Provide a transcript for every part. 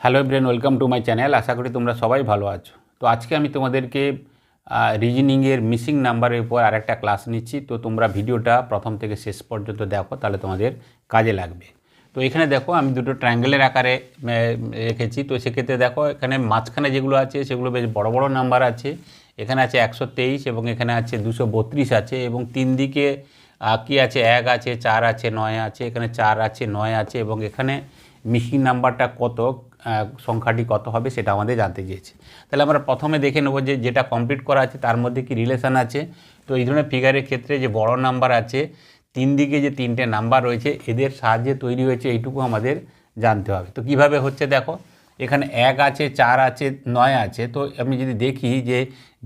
Hello brain welcome to my channel আশা করি তোমরা সবাই ভালো আছো। তো আজকে আমি তোমাদেরকে রিজনিংয়ের মিসিং নাম্বারের উপর আরেকটা ক্লাস নিচ্ছি। তো তোমরা ভিডিওটা প্রথম থেকে শেষ পর্যন্ত দেখো, তাহলে তোমাদের কাজে লাগবে। তো এখানে দেখো, আমি দুটো ট্রায়াঙ্গেলের আকারে রেখেছি। তো সেক্ষেত্রে দেখো, এখানে মাঝখানে যেগুলো আছে, সেগুলো বেশ বড় বড় নাম্বার আছে। এখানে আছে একশো তেইশ এবং এখানে আছে দুশো আছে এবং তিন দিকে কি আছে? এক আছে, চার আছে, নয় আছে। এখানে চার আছে, নয় আছে এবং এখানে মিসিং নাম্বারটা কত সংখ্যাটি কত হবে সেটা আমাদের জানতে চেয়েছে। তাহলে আমরা প্রথমে দেখে নেব যে যেটা কমপ্লিট করা আছে, তার মধ্যে কি রিলেশন আছে। তো এই ধরনের ফিগারের ক্ষেত্রে যে বড় নাম্বার আছে, তিন দিকে যে তিনটে নাম্বার রয়েছে, এদের সাহায্যে তৈরি হয়েছে এইটুকু আমাদের জানতে হবে। তো কীভাবে হচ্ছে দেখো, এখানে এক আছে, চার আছে, নয় আছে। তো আমি যদি দেখি যে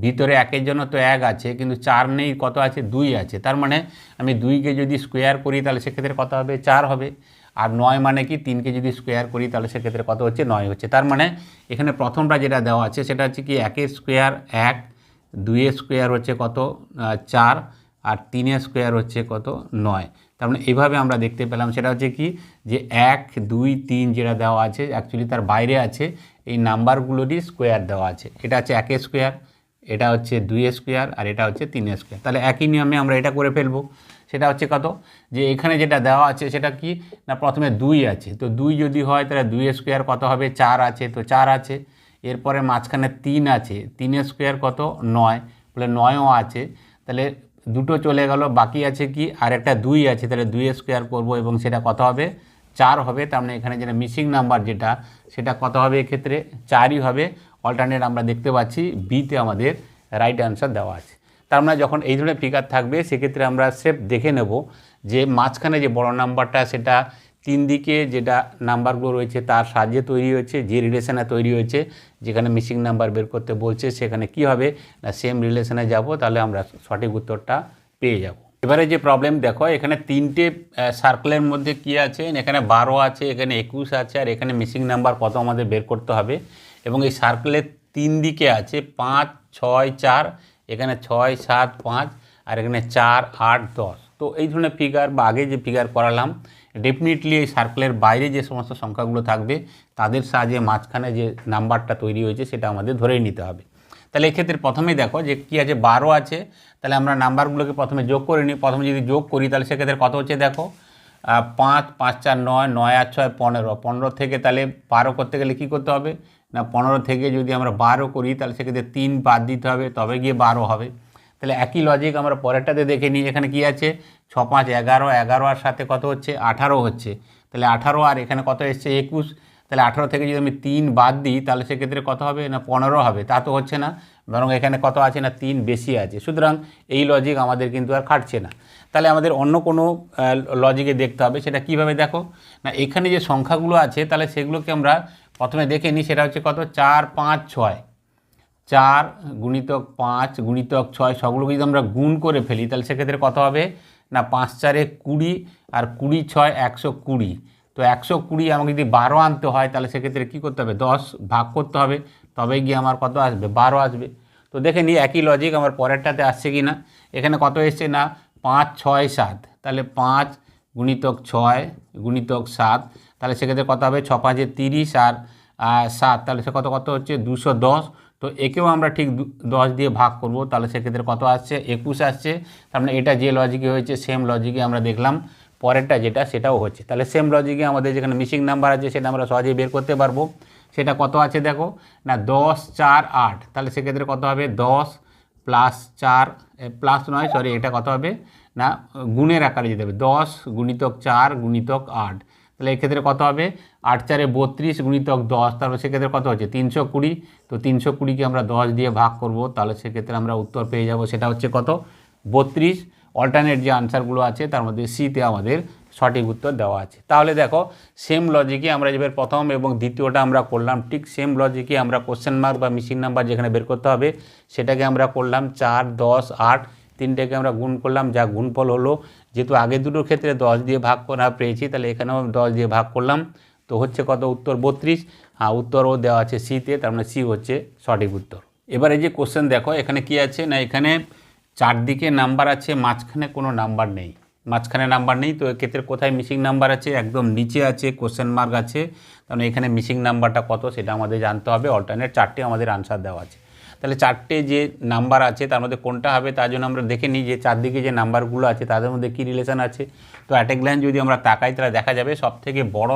ভিতরে একের জন্য তো এক আছে, কিন্তু চার নেই, কত আছে? দুই আছে। তার মানে আমি দুইকে যদি স্কোয়ার করি, তাহলে সেক্ষেত্রে কত হবে? চার হবে। আর নয় মানে কি, তিনকে যদি স্কোয়ার করি তাহলে সেক্ষেত্রে কত হচ্ছে? নয় হচ্ছে। তার মানে এখানে প্রথমটা যেটা দেওয়া আছে সেটা হচ্ছে কি, একের স্কোয়ার এক, দুইয়ের স্কোয়ার হচ্ছে কত? চার, আর তিনের স্কোয়ার হচ্ছে কত? নয়। তার মানে এইভাবে আমরা দেখতে পেলাম। সেটা হচ্ছে কি, যে এক, দুই, তিন যেটা দেওয়া আছে অ্যাকচুয়ালি তার বাইরে আছে, এই নাম্বারগুলোরই স্কোয়ার দেওয়া আছে। এটা হচ্ছে একের স্কোয়ার এটা হচ্ছে দুই স্কোয়ার আর এটা হচ্ছে তিন স্কোয়ার তাহলে একই নিয়মে আমরা এটা করে ফেলব। সেটা হচ্ছে কত? যে এখানে যেটা দেওয়া আছে সেটা কি? না, প্রথমে দুই আছে। তো দুই যদি হয়, তাহলে দুই স্কোয়ার কত হবে? চার আছে। তো চার আছে। এরপরে মাঝখানে তিন আছে। তিন স্কোয়ার কত? নয়। বলে নয়ও আছে। তাহলে দুটো চলে গেল। বাকি আছে কি? আর একটা দুই আছে। তাহলে দুই স্কোয়ার করব এবং সেটা কত হবে? চার হবে। তার মানে এখানে যেটা মিসিং নাম্বার যেটা, সেটা কত হবে এক্ষেত্রে? চারই হবে। অল্টারনেট আমরা দেখতে পাচ্ছি। বিতে আমাদের রাইট অ্যান্সার দেওয়া আছে। তার মানে যখন এই ধরনের ফিগার থাকবে, সেক্ষেত্রে আমরা সেফ দেখে নেব যে মাঝখানে যে বড় নাম্বারটা সেটা তিন দিকে যেটা নাম্বারগুলো রয়েছে, তার সাহায্যে তৈরি হয়েছে, যে রিলেশনে তৈরি হয়েছে, যেখানে মিসিং নাম্বার বের করতে বলছে, সেখানে কি হবে? না সেম রিলেশনে যাব, তাহলে আমরা সঠিক উত্তরটা পেয়ে যাব। এবারে যে প্রবলেম দেখো, এখানে তিনটে সার্কেলের মধ্যে কি আছে? এখানে বারো আছে, এখানে একুশ আছে, আর এখানে মিসিং নাম্বার কত আমাদের বের করতে হবে? এবং এই সার্কেলের তিন দিকে আছে, পাঁচ, ছয়, চার এখানে ছয়, সাত, পাঁচ আর এখানে চার, আট, দশ। তো এই ধরনের ফিগার বা আগে যে ফিগার করালাম ডেফিনেটলি এই সার্কেলের বাইরে যে সমস্ত সংখ্যাগুলো থাকবে, তাদের সাহায্যে মাঝখানে যে নাম্বারটা তৈরি হয়েছে, সেটা আমাদের ধরেই নিতে হবে। তাহলে এক্ষেত্রে প্রথমেই দেখো যে কী আছে, বারো আছে। তাহলে আমরা নাম্বারগুলোকে প্রথমে যোগ করে নিই। প্রথমে যদি যোগ করি, তাহলে সেক্ষেত্রে কত হচ্ছে দেখো? পাঁচ পাঁচ, চার, নয় নয় আর ছয়, পনেরো। পনেরো থেকে তাহলে বারো করতে গেলে কি করতে হবে? না, পনেরো থেকে যদি আমরা বারো করি, তাহলে সেক্ষেত্রে তিন বাদ দিতে হবে, তবে গিয়ে বারো হবে। তাহলে একই লজিক আমরা পরেরটাতে দেখে নিই। এখানে কি আছে? ছ, পাঁচ, এগারো এগারো আর সাথে কত হচ্ছে? আঠারো হচ্ছে। তাহলে আঠারো আর এখানে কত এসছে? একুশ। তাহলে আঠারো থেকে যদি আমি তিন বাদ দিই, তাহলে সেক্ষেত্রে কত হবে? না, পনেরো হবে। তা তো হচ্ছে না। বরং এখানে কত আছে না, তিন বেশি আছে। সুতরাং এই লজিক আমাদের কিন্তু আর খাটছে না। তাহলে আমাদের অন্য কোনো লজিকে দেখতে হবে। সেটা কীভাবে দেখো? না, এখানে যে সংখ্যাগুলো আছে, তাহলে সেগুলোকে আমরা প্রথমে দেখে নিই। সেটা হচ্ছে কত? চার, পাঁচ, ছয়। চার গুণিতক পাঁচ গুণিতক ছয় সবগুলোকে যদি আমরা গুণ করে ফেলি, তাহলে সেক্ষেত্রে কত হবে? না, পাঁচ, চারে কুড়ি আর কুড়ি, ছয়, একশো কুড়ি। তো একশো কুড়ি আমাকে যদি বারো আনতে হয়, তাহলে সেক্ষেত্রে কী করতে হবে? দশ ভাগ করতে হবে। তবে গিয়ে আমার কত আসবে? বারো আসবে। তো দেখে নিই একই লজিক আমার পরেরটাতে আসছে কি না? এখানে কত এসছে না? পাঁচ, ছয়, সাত। তাহলে পাঁচ গুণিতক ছয় গুণিতক সাত। তাহলে সেক্ষেত্রে কত হবে? ছ পাঁচে তিরিশ আর সাত। তাহলে সে কত কত হচ্ছে? দুশো দশ। তো একেও আমরা ঠিক দশ দিয়ে ভাগ করব। তাহলে সেক্ষেত্রে কত আসছে? একুশ আসছে। তার মানে এটা যে লজিকে হয়েছে সেম লজিকে আমরা দেখলাম। পরেরটা যেটা, সেটাও হচ্ছে। তাহলে সেম লজিকে আমাদের যেখানে মিসিং নাম্বার আছে, সেটা আমরা সহজেই বের করতে পারব। সেটা কত আছে দেখো? না, দশ, চার, আট। তাহলে সেক্ষেত্রে কত হবে? দশ প্লাস চার প্লাস নয় সরি এটা কত হবে? না, গুণের আকারে যেতে হবে। দশ গুণিতক চার গুণিতক আট। তাহলে এক্ষেত্রে কত হবে? আট চারে বত্রিশ গুণিতক দশ। তারপর সেক্ষেত্রে কত হচ্ছে? তিনশো কুড়ি। তো তিনশো কুড়িকে আমরা দশ দিয়ে ভাগ করব। তাহলে সেক্ষেত্রে আমরা উত্তর পেয়ে যাব। সেটা হচ্ছে কত? বত্রিশ। অল্টারনেট যে আনসারগুলো আছে, তার মধ্যে সিতে আমাদের সঠিক উত্তর দেওয়া আছে। তাহলে দেখো সেম লজিকে আমরা যেভাবে প্রথম এবং দ্বিতীয়টা আমরা করলাম। ঠিক সেম লজিকে আমরা কোশ্চেন মার্ক বা মিসিং নাম্বার যেখানে বের করতে হবে, সেটাকে আমরা করলাম চার, দশ, আট, তিনটেকে আমরা গুণ করলাম, যা গুণফল হলো। যেহেতু আগের দুটোর ক্ষেত্রে দশ দিয়ে ভাগ করা পেয়েছি, তাহলে এখানেও দশ দিয়ে ভাগ করলাম। তো হচ্ছে কত উত্তর? বত্রিশ। হ্যাঁ উত্তরও দেওয়া আছে সিতে তার মানে সি হচ্ছে সঠিক উত্তর। এবার এই যে কোশ্চেন দেখো, এখানে কি আছে? না, এখানে চারদিকে নাম্বার আছে, মাঝখানে কোনো নাম্বার নেই। মাঝখানে নাম্বার নেই, তো এক্ষেত্রে কোথায় মিসিং নাম্বার আছে? একদম নিচে আছে কোশ্চেন মার্ক আছে। কারণ এখানে মিসিং নাম্বারটা কত সেটা আমাদের জানতে হবে। অল্টারনেট চারটে আমাদের আনসার দেওয়া আছে। তাহলে চারটে যে নাম্বার আছে, তার মধ্যে কোনটা হবে তার জন্য আমরা দেখে নিই যে চারদিকে যে নাম্বারগুলো আছে, তাদের মধ্যে কী রিলেশন আছে। তো অ্যাট এ গ্ল্যান্স যদি আমরা তাকাই, তাহলে দেখা যাবে সব থেকে বড়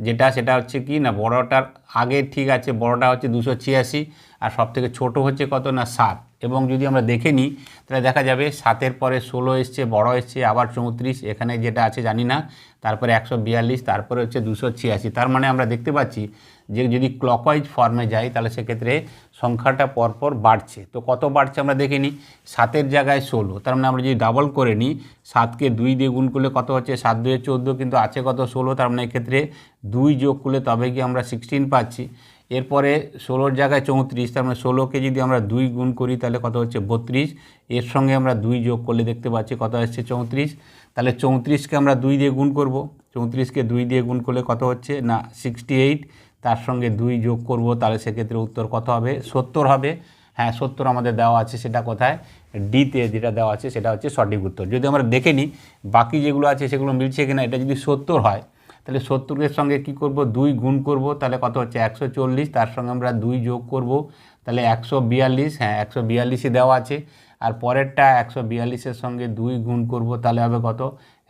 যেটা, সেটা হচ্ছে কি না, বড়টার আগে ঠিক আছে, বড়টা হচ্ছে দুশো ছিয়াশি, আর সব থেকে ছোটো হচ্ছে কত না, সাত। এবং যদি আমরা দেখে নিই, তাহলে দেখা যাবে সাতের পরে ষোলো এসছে, বড় এসছে, আবার চৌত্রিশ, এখানে যেটা আছে জানি না, তারপরে একশো বিয়াল্লিশ, তারপরে হচ্ছে দুশো ছিয়াশি। তার মানে আমরা দেখতে পাচ্ছি যে যদি ক্লকওয়াইজ ফর্মে যাই, তাহলে সেক্ষেত্রে সংখ্যাটা পরপর বাড়ছে। তো কত বাড়ছে আমরা দেখে নিই, সাতের জায়গায় ষোলো। তার মানে আমরা যদি ডাবল করে নিই, সাতকে দুই দিয়ে গুণ করলে কত হচ্ছে, সাত দুয়ে চোদ্দ, কিন্তু আছে কত ষোলো, তার মানে এক্ষেত্রে দুই যোগ করলে তবে কি আমরা সিক্সটিন পাচ্ছি। এরপরে ষোলোর জায়গায় চৌত্রিশ, তার মানে ষোলোকে যদি আমরা দুই গুণ করি, তাহলে কত হচ্ছে বত্রিশ। এর সঙ্গে আমরা দুই যোগ করলে দেখতে পাচ্ছি কত হচ্ছে চৌত্রিশ। তাহলে চৌত্রিশকে আমরা দুই দিয়ে গুণ করব। চৌত্রিশকে দুই দিয়ে গুণ করলে কত হচ্ছে? না সিক্সটি এইট তার সঙ্গে দুই যোগ করব, তাহলে সেক্ষেত্রে উত্তর কত হবে? সত্তর হবে। হ্যাঁ সত্তর আমাদের দেওয়া আছে সেটা কোথায়? ডিতে যেটা দেওয়া আছে সেটা হচ্ছে সঠিক উত্তর। যদি আমরা দেখে নিই, বাকি যেগুলো আছে সেগুলো মিলছে কিনা, এটা যদি সত্তর হয় তাহলে সত্তরের সঙ্গে কি করব? দুই গুণ করব, তাহলে কত হচ্ছে? একশো চল্লিশ, তার সঙ্গে আমরা দুই যোগ করব, তাহলে একশো বিয়াল্লিশ হ্যাঁ একশো বিয়াল্লিশই দেওয়া আছে। আর পরেরটা একশো বিয়াল্লিশের সঙ্গে দুই গুণ করব, তাহলে হবে কত?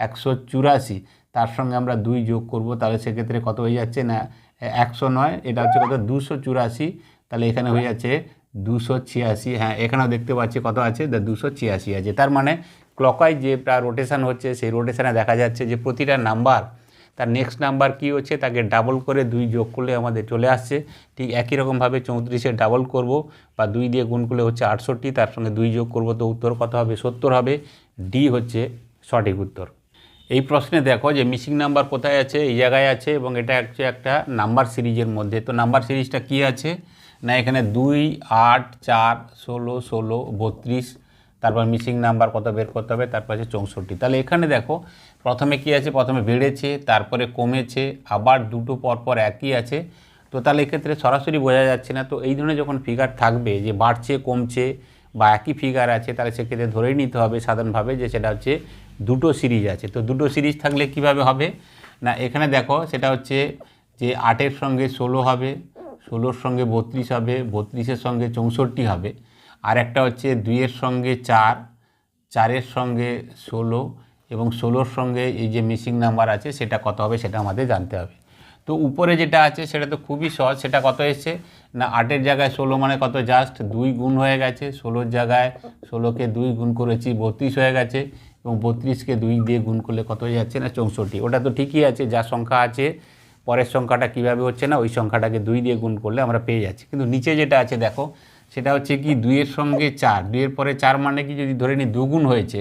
একশো চুরাশি, তার সঙ্গে আমরা দুই যোগ করব, তাহলে সেক্ষেত্রে কত হয়ে যাচ্ছে? না, একশো নয়, এটা হচ্ছে কত? দুশো চুরাশি, তাহলে এখানে হয়ে যাচ্ছে দুশো ছিয়াশি হ্যাঁ এখানেও দেখতে পাচ্ছি কত আছে? দুশো ছিয়াশি আছে। তার মানে ক্লকায় যেটা রোটেশান হচ্ছে, সেই রোটেশানে দেখা যাচ্ছে যে প্রতিটা নাম্বার তার নেক্সট নাম্বার কী হচ্ছে? তাকে ডাবল করে দুই যোগ করলে আমাদের চলে আসছে। ঠিক একই রকমভাবে চৌত্রিশে ডাবল করব বা দুই দিয়ে গুণ করলে হচ্ছে আটষট্টি, তার সঙ্গে দুই যোগ করব তো উত্তর কত হবে? সত্তর হবে। ডি হচ্ছে সঠিক উত্তর। এই প্রশ্নে দেখো যে মিসিং নাম্বার কোথায় আছে? এই জায়গায় আছে এবং এটা হচ্ছে একটা নাম্বার সিরিজের মধ্যে। তো নাম্বার সিরিজটা কি আছে? না, এখানে দুই, আট, চার, ষোলো ষোলো, বত্রিশ, তারপর মিসিং নাম্বার কত বের করতে হবে? তারপর আছে চৌষট্টি। তাহলে এখানে দেখো প্রথমে কি আছে? প্রথমে বেড়েছে, তারপরে কমেছে, আবার দুটো পরপর একই আছে। তো তাহলে এক্ষেত্রে সরাসরি বোঝা যাচ্ছে না। তো এই ধরনের যখন ফিগার থাকবে যে বাড়ছে, কমছে বা একই ফিগার আছে, তাহলে সেক্ষেত্রে ধরেই নিতে হবে সাধারণভাবে যে সেটা হচ্ছে দুটো সিরিজ আছে। তো দুটো সিরিজ থাকলে কীভাবে হবে? না, এখানে দেখো, সেটা হচ্ছে যে আটের সঙ্গে ষোলো হবে, ষোলোর সঙ্গে বত্রিশ হবে, বত্রিশের সঙ্গে চৌষট্টি হবে। আর একটা হচ্ছে দুইয়ের সঙ্গে চার, চারের সঙ্গে ষোলো এবং ষোলোর সঙ্গে এই যে মিসিং নাম্বার আছে, সেটা কত হবে সেটা আমাদের জানতে হবে। তো উপরে যেটা আছে, সেটা তো খুবই সহজ, সেটা কত এসছে? না, আটের জায়গায় ষোলো মানে কত? জাস্ট দুই গুণ হয়ে গেছে। ষোলোর জায়গায় ষোলোকে দুই গুণ করেছি, বত্রিশ হয়ে গেছে। এবং বত্রিশকে দুই দিয়ে গুণ করলে কত হয়ে যাচ্ছে না? চৌষট্টি। ওটা তো ঠিকই আছে, যা সংখ্যা আছে, পরের সংখ্যাটা কীভাবে হচ্ছে না, ওই সংখ্যাটাকে দুই দিয়ে গুণ করলে আমরা পেয়ে যাচ্ছি। কিন্তু নিচে যেটা আছে, দেখো, সেটা হচ্ছে কি, দুইয়ের সঙ্গে চার। দুইয়ের পরে চার মানে কি? যদি ধরে নিই, দুগুণ হয়েছে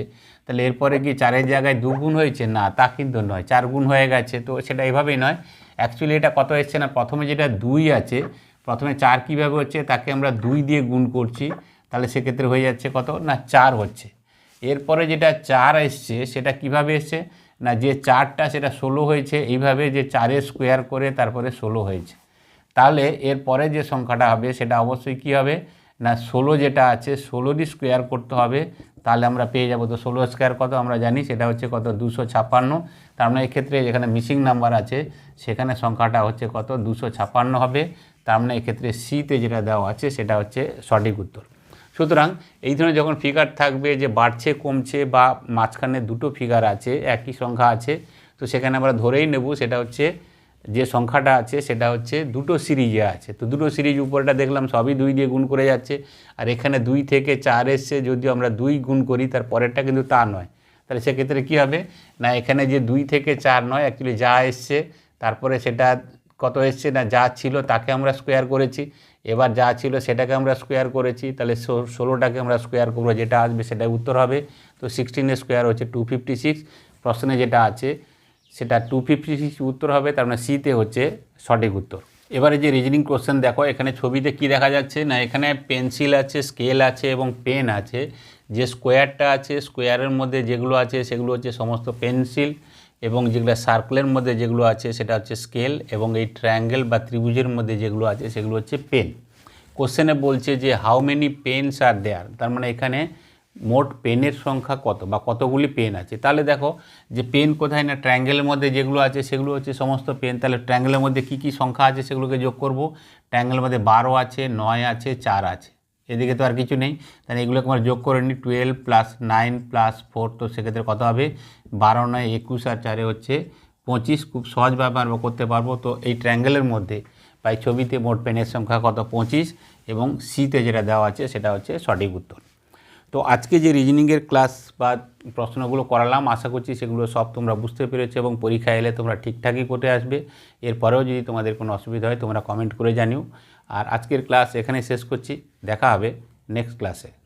তাহলে এরপরে কি চারের জায়গায় দুগুণ হয়েছে? না, তা কিন্তু নয়। চার গুণ হয়ে গেছে। তো সেটা এভাবেই নয়। অ্যাকচুয়ালি এটা কত এসছে না? প্রথমে যেটা দুই আছে, প্রথমে চার কীভাবে হচ্ছে? তাকে আমরা দুই দিয়ে গুণ করছি। তাহলে সেক্ষেত্রে হয়ে যাচ্ছে কত? না, চার হচ্ছে। এরপরে যেটা চার এসছে, সেটা কীভাবে এসছে? না, যে চারটা সেটা ষোলো হয়েছে, এইভাবে যে চারের স্কোয়ার করে তারপরে ষোলো হয়েছে। তাহলে এরপরে যে সংখ্যাটা হবে, সেটা অবশ্যই কী হবে? না, ষোলো যেটা আছে ষোলোরই স্কোয়ার করতে হবে। তাহলে আমরা পেয়ে যাব। তো ষোলো স্কোয়ার কত আমরা জানি, সেটা হচ্ছে কত? দুশো ছাপ্পান্ন। তার মানে এক্ষেত্রে যেখানে মিসিং নাম্বার আছে, সেখানে সংখ্যাটা হচ্ছে কত? দুশো ছাপ্পান্ন হবে। তার মানে এক্ষেত্রে সিতে যেটা দেওয়া আছে, সেটা হচ্ছে সঠিক উত্তর। সুতরাং এই ধরনের যখন ফিগার থাকবে যে বাড়ছে, কমছে বা মাঝখানে দুটো ফিগার আছে, একই সংখ্যা আছে, তো সেখানে আমরা ধরেই নেব, সেটা হচ্ছে যে সংখ্যাটা আছে সেটা হচ্ছে দুটো সিরিজে আছে। তো দুটো সিরিজ উপরটা দেখলাম সবই দুই দিয়ে গুণ করে যাচ্ছে। আর এখানে দুই থেকে চার এসছে যদিও আমরা দুই গুণ করি, তার পরেরটা কিন্তু তা নয়। তাহলে সেক্ষেত্রে কী হবে? না, এখানে যে দুই থেকে চার নয় অ্যাকচুয়ালি যা এসছে, তারপরে সেটা কত এসছে না যা ছিল তাকে আমরা স্কোয়ার করেছি। এবার যা ছিল সেটাকে আমরা স্কোয়ার করেছি, তাহলে ষোলোটাকে আমরা স্কোয়ার করব, যেটা আসবে সেটাই উত্তর হবে। তো সিক্সটিনের স্কোয়ার হচ্ছে টু ফিফটি সিক্স প্রশ্নে যেটা আছে সেটা টু ফিফটি উত্তর হবে, তার মানে সিতে হচ্ছে সঠিক উত্তর। এবারে যে রিজনিং কোশ্চেন দেখো, এখানে ছবিতে কি দেখা যাচ্ছে? না, এখানে পেন্সিল আছে স্কেল আছে এবং পেন আছে। যে স্কোয়ারটা আছে স্কোয়ারের মধ্যে যেগুলো আছে, সেগুলো হচ্ছে সমস্ত পেন্সিল এবং যেগুলো সার্কেলের মধ্যে যেগুলো আছে, সেটা হচ্ছে স্কেল এবং এই ট্রায়াঙ্গেল বা ত্রিভুজের মধ্যে যেগুলো আছে, সেগুলো হচ্ছে পেন কোশ্চেনে বলছে যে how many pens are there তার মানে এখানে মোট পেনের সংখ্যা কত বা কতগুলি পেন আছে? তাহলে দেখো যে পেন কোথায় না ট্রায়াঙ্গেলের মধ্যে যেগুলো আছে সেগুলো হচ্ছে সমস্ত পেন। তাহলে ট্রায়াঙ্গেলের মধ্যে কী কী সংখ্যা আছে সেগুলোকে যোগ করব? ট্র্যাঙ্গেলের মধ্যে বারো আছে, নয় আছে, চার আছে। এদিকে তো আর কিছু নেই। তাহলে এগুলোকে আমরা যোগ করে নিই। Twelve plus nine plus four তো সেক্ষেত্রে কত হবে? বারো, নয়, একুশ আর চারে হচ্ছে পঁচিশ। খুব সহজভাবে আমরা করতে পারব। তো এই ট্রায়াঙ্গেলের মধ্যে বা ছবিতে মোট পেনের সংখ্যা কত? পঁচিশ। এবং সিতে যেটা দেওয়া আছে সেটা হচ্ছে সঠিক উত্তর। তো আজকে যে রিজনিংয়ের ক্লাস বা প্রশ্নগুলো করালাম, আশা করছি সেগুলো সব তোমরা বুঝতে পেরেছ এবং পরীক্ষা এলে তোমরা ঠিকঠাকই করে আসবে। এরপরেও যদি তোমাদের কোনো অসুবিধা হয় তোমরা কমেন্ট করে জানিও। আর আজকের ক্লাস এখানে শেষ করছি। দেখা হবে নেক্সট ক্লাসে।